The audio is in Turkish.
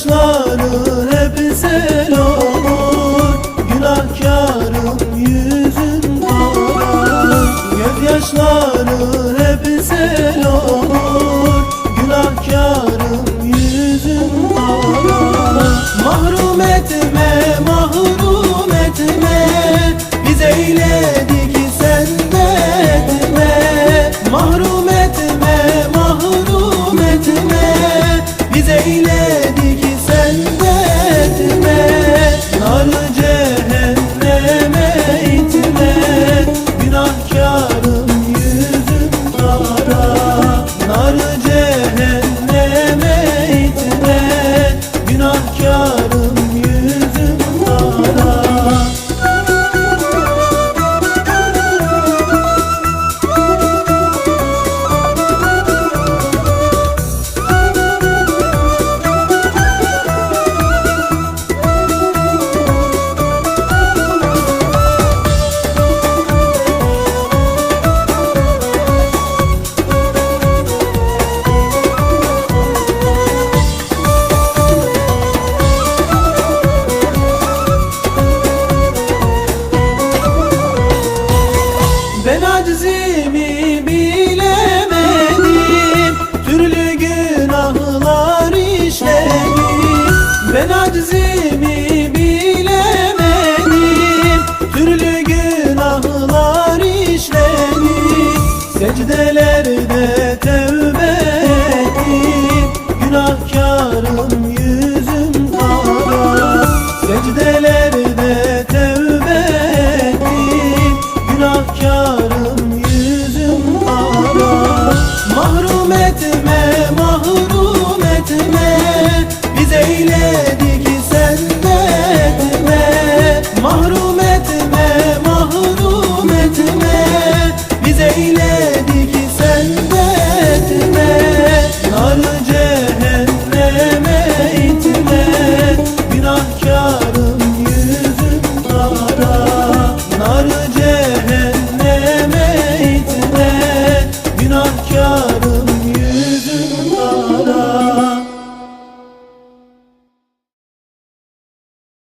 Saçların hep sel olur Günahkarım yüzüm kara Gözyaşların hep sel olur Günahkarım yüzüm kara Mahrum etme, mahrum etme Biz eyledik sen de etme Mahrum etme, mahrum etme Biz eyledik hey. bilemedim. Türlü günahlar işledim. Ben aczimi bilemedim. Türlü günahlar işledim. Secdelerde tövbe